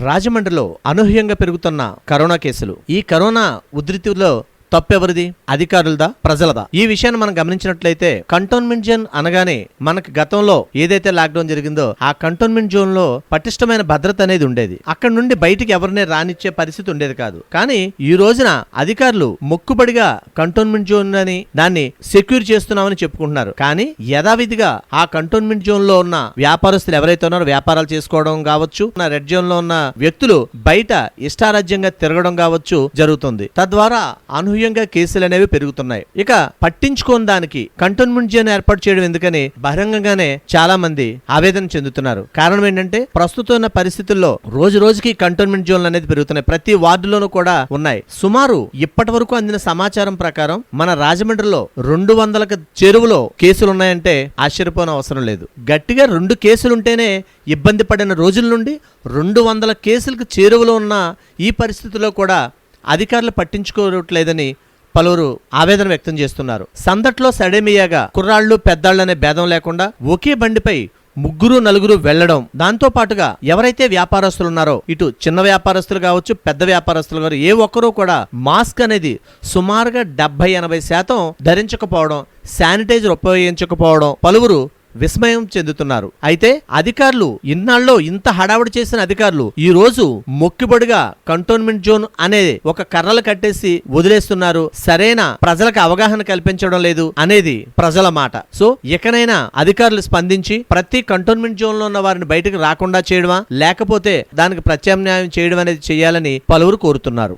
రాజమండ్రిలో అనూహ్యంగా పెరుగుతున్న కరోనా కేసులు. ఈ కరోనా ఉధృతిలో తప్పెవరిది? అధికారులదా? ప్రజలదా? ఈ విషయాన్ని మనం గమనించినట్లయితే కంటోన్మెంట్ జోన్ అనగానే మనకు గతంలో ఏదైతే లాక్డౌన్ జరిగిందో ఆ కంటోన్మెంట్ జోన్లో పటిష్టమైన భద్రత అనేది ఉండేది. అక్కడ నుండి బయటికి ఎవరినే రానిచ్చే పరిస్థితి ఉండేది కాదు. కానీ ఈ రోజున అధికారులు మొక్కుబడిగా కంటోన్మెంట్ జోన్ అని దాన్ని సెక్యూర్ చేస్తున్నామని చెప్పుకుంటున్నారు. కానీ యథావిధిగా ఆ కంటోన్మెంట్ జోన్లో ఉన్న వ్యాపారస్తులు ఎవరైతే ఉన్నారో వ్యాపారాలు చేసుకోవడం కావచ్చు రెడ్ జోన్లో ఉన్న వ్యక్తులు బయట ఇష్టారాజ్యంగా తిరగడం కావచ్చు జరుగుతుంది. తద్వారా అనూహ్యంగా కేసులు అనేవి పెరుగుతున్నాయి. ఇక పట్టించుకోని దానికి కంటోన్మెంట్ జోన్ ఏర్పాటు చేయడం ఎందుకని బహిరంగంగానే చాలా మంది ఆవేదన చెందుతున్నారు. కారణం ఏంటంటే ప్రస్తుతం ఉన్న పరిస్థితుల్లో రోజు రోజుకి కంటోన్మెంట్ జోన్లు అనేది పెరుగుతున్నాయి. ప్రతి వార్డులోనూ కూడా ఉన్నాయి. సుమారు ఇప్పటి వరకు అందిన సమాచారం ప్రకారం మన రాజమండ్రిలో రెండు వందలకు చెరువులో కేసులు ఉన్నాయంటే ఆశ్చర్యపోన అవసరం లేదు. గట్టిగా రెండు కేసులుంటేనే ఇబ్బంది పడిన రోజుల నుండి రెండు వందల కేసులకు చేరువలో ఉన్న ఈ పరిస్థితిలో కూడా అధికారులు పట్టించుకోవట్లేదని పలువురు ఆవేదన వ్యక్తం చేస్తున్నారు. సందట్లో సడేమియాగా కుర్రాళ్ళు పెద్దాళ్ళనే అనే భేదం లేకుండా ఒకే బండిపై ముగ్గురు నలుగురు వెళ్ళడం దాంతో పాటుగా ఎవరైతే వ్యాపారస్తులు ఉన్నారో ఇటు చిన్న వ్యాపారస్తులు కావచ్చు పెద్ద వ్యాపారస్తులు కావచ్చు ఏ ఒక్కరూ కూడా మాస్క్ అనేది సుమారుగా డెబ్బై ఎనభై శాతం ధరించకపోవడం శానిటైజర్ ఉపయోగించకపోవడం పలువురు విస్మయం చెందుతున్నారు. అయితే అధికారులు ఇన్నాళ్ళలో ఇంత హడావుడి చేసిన అధికారులు ఈ రోజు మొక్కిబడిగా కంటోన్మెంట్ జోన్ అనే ఒక కర్రలు కట్టేసి వదిలేస్తున్నారు. సరైన ప్రజలకు అవగాహన కల్పించడం లేదు అనేది ప్రజల మాట. సో ఇకనైనా అధికారులు స్పందించి ప్రతి కంటోన్మెంట్ జోన్లో ఉన్న వారిని బయటకు రాకుండా చేయడమా? లేకపోతే దానికి ప్రత్యామ్నాయం చేయడం అనేది చేయాలని పలువురు కోరుతున్నారు.